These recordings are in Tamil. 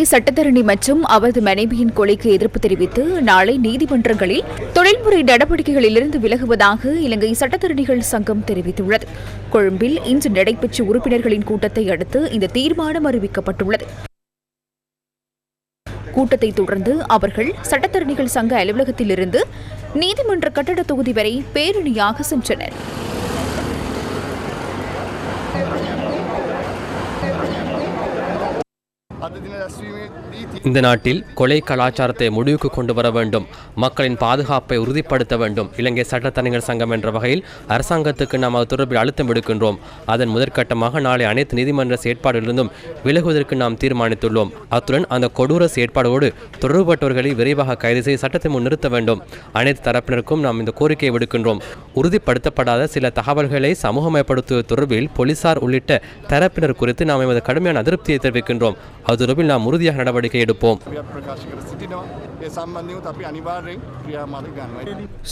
சட்டத்தரணி மற்றும் அவரது மனைவியின் கொலைக்கு எதிர்ப்பு தெரிவித்து நாளை நீதிமன்றங்களில் தொழில்முறை நடவடிக்கைகளிலிருந்து விலகுவதாக இலங்கை சட்டத்தரணிகள் சங்கம் தெரிவித்துள்ளது. கொழும்பில் இன்று நடைபெற்ற உறுப்பினர்களின் கூட்டத்தை அடுத்து இந்த தீர்மானம் அறிவிக்கப்பட்டுள்ளது. கூட்டத்தை தொடர்ந்து அவர்கள் சட்டத்தரணிகள் சங்க அலுவலகத்திலிருந்து நீதிமன்ற கட்டட தொகுதி வரை பேரணியாக சென்றனர். இந்த நாட்டில் கொலை கலாச்சாரத்தை முடிவுக்கு கொண்டு வர வேண்டும். மக்களின் பாதுகாப்பை உறுதிப்படுத்த வேண்டும். இலங்கை சட்டத்தரணிகள் சங்கம் என்ற வகையில் அரசாங்கத்துக்கு நாம் அது தொடர்பில் அழுத்தம் விடுக்கின்றோம் அதன் முதற்கட்டமாக நாளை அனைத்து நீதிமன்ற செயற்பாடுகளிலிருந்தும் விலகுவதற்கு நாம் தீர்மானித்துள்ளோம். அத்துடன் அந்த கொடூர செயற்பாடோடு தொடர்புபட்டவர்களை விரைவாக கைது செய்து சட்டத்தை முன் நிறுத்த வேண்டும். அனைத்து தரப்பினருக்கும் நாம் இந்த கோரிக்கையை விடுக்கின்றோம். உறுதிப்படுத்தப்படாத சில தகவல்களை சமூகமயப்படுத்துவது தொடர்பில் போலீசார் உள்ளிட்ட தரப்பினர் குறித்து நாம் எமது கடுமையான அதிருப்தியை தெரிவிக்கின்றோம். அது ஆதரவில் நாம் உறுதியாக நடவடிக்கை எடுப்போம்.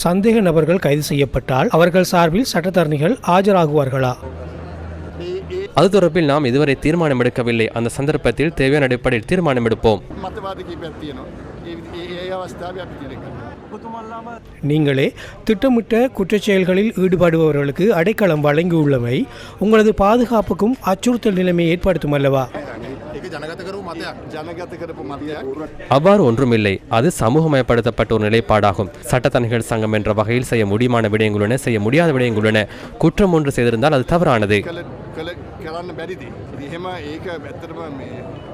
சந்தேக நபர்கள் கைது செய்யப்பட்டால் அவர்கள் சார்பில் சட்டத்தரணிகள் ஆஜராகுவார்களா? அது தொடர்பில் நாம் இதுவரை தீர்மானம் எடுக்கவில்லை அந்த சந்தர்ப்பத்தில் தேவையான அடிப்படையில் தீர்மானம் எடுப்போம் நீங்களே திட்டமிட்ட குற்றச்செயல்களில் ஈடுபடுபவர்களுக்கு அடைக்கலம் வழங்கியுள்ளமை உங்களது பாதுகாப்புக்கும் அச்சுறுத்தல் நிலைமை ஏற்படுத்தும் அல்லவா? ඒක ජනගත කරු මතයක් ජනගත කරපු මතයක් அவ்வாறு ஒன்றுமில்லை அது சமூகமயப்படுத்தப்பட்ட ஒரு நிலைப்பாடாகும் சட்டத்தணிகள் சங்கம் என்ற வகையில் செய்ய முடியுமான விடயங்கள் உள்ளன செய்ய முடியாத விடயங்கள் உள்ளன குற்றம் ஒன்று செய்திருந்தால் அது தவறானது කළ කළ කරන්න බැරිදි. ඉතින් එහෙම ඒක ඇත්තටම මේ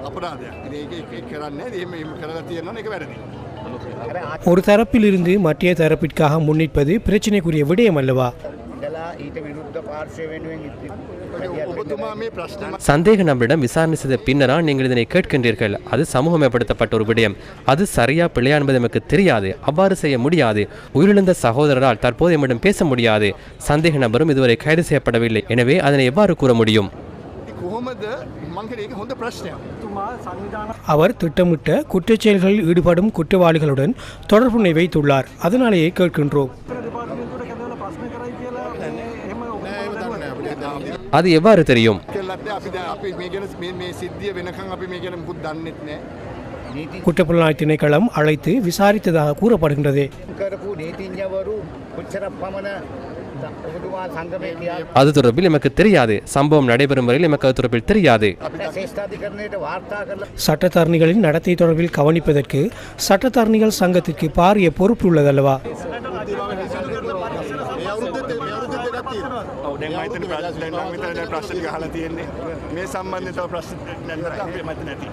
අපරාධයක්. ඉතින් ඒක ඒක කරන්නේ නැහැ. එහෙම එහෙම කරලා තියෙනවා නම් ඒක වැරදි. ஒரு தரப்பிலிருந்து மற்றைய தரப்பிற்காக முன்னிற்பது பிரச்சினைக்குரிய விடயம் அல்லவா ඉඳලා ඊට විරුද්ධ පාර්ශව වෙනුවෙන් ඉති- ඔබතුමා මේ ප්‍රශ්න சந்தேக நபரிடம் விசாரணை செய்த பின்னரா நீங்கள் இதனை கேட்கின்றீர்கள் அது சமூகமயப்படுத்தப்பட்ட ஒரு விடயம் அது சரியா பிழையா என்பது நமக்கு தெரியாது அவ்வாறு செய்ய முடியாது உயிரிழந்த சகோதரரால் தற்போது எம்மிடம் பேச முடியாது சந்தேக நபரும் இதுவரை கைது செய்யப்படவில்லை எனவே அதனை எவ்வாறு கூற முடியும் කොහොමද මං හිතන්නේ ඒක හොඳ ප්‍රශ්නයක්. அவர் திட்டமிட்ட குற்றச்செயல்களில் ஈடுபடும் குற்றவாளிகளுடன் தொடர்புனை வைத்துள்ளார் அதனாலேயே கேட்கின்றோம் அது எவ்வாறு தெரியும்? குற்றப்புலனாய் திணைக்களம் அழைத்து விசாரித்ததாக கூறப்படுகின்றது. அது தொடர்பில் எமக்கு தெரியாது. சம்பவம் நடைபெறும் வரையில் எமக்கு அது தொடர்பில் தெரியாது. சட்டத்தரணிகளின் நடத்தை தொடர்பில் கவனிப்பதற்கு சட்டத்தரணிகள் சங்கத்திற்கு பாரிய பொறுப்பு உள்ளதல்லவா? දැන් ප්‍රශ්න දැන් විතර ප්‍රශ්න අහලා තියෙන්නේ. මේ සම්බන්ධයෙන් තව ප්‍රශ්න අපේ මත නැති.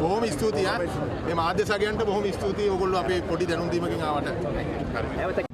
බොහොම ස්තුතියි. මේ මාධ්‍ය සගයන්ට බොහොම ස්තුතියි ඔයගොල්ලෝ අපේ පොඩි දැනුම් දීමකින් ආවට.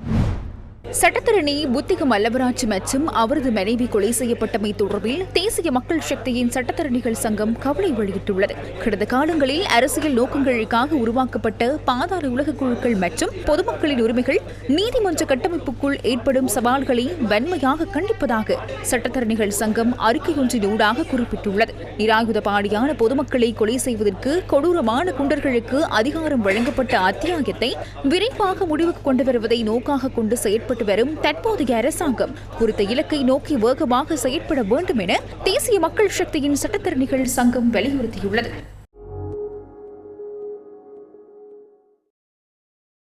சட்டத்தரணி புத்திக மல்லவராஜ் மற்றும் அவரது மனைவி கொலை செய்யப்பட்டமை தொடர்பில் தேசிய மக்கள் சக்தியின் சட்டத்தரணிகள் சங்கம் கவலை வெளியிட்டுள்ளது. கடந்த காலங்களில் அரசியல் நோக்கங்களுக்காக உருவாக்கப்பட்ட பாதாள உலக குழுக்கள் மற்றும் பொதுமக்களின் உரிமைகள் நீதிமன்ற கட்டமைப்புக்குள் ஏற்படும் சவால்களை வன்மையாக கண்டிப்பதாக சட்டத்தரணிகள் சங்கம் அறிக்கையொன்றின் ஊடாக குறிப்பிட்டுள்ளது. நிராயுதபாடியான பொதுமக்களை கொலை செய்வதற்கு கொடூரமான குண்டர்களுக்கு அதிகாரம் வழங்கப்பட்ட அத்தியாயத்தை விரைவாக முடிவுக்கு கொண்டு வருவதை நோக்காக கொண்டு செயற்பட்டு வரும் தற்போதைய அரசாங்கம். குறித்த இலக்கை நோக்கி வேகமாக செயற்பட வேண்டும் என தேசிய மக்கள் சக்தியின் சட்டத்தரணிகள் சங்கம் வலியுறுத்தியுள்ளது.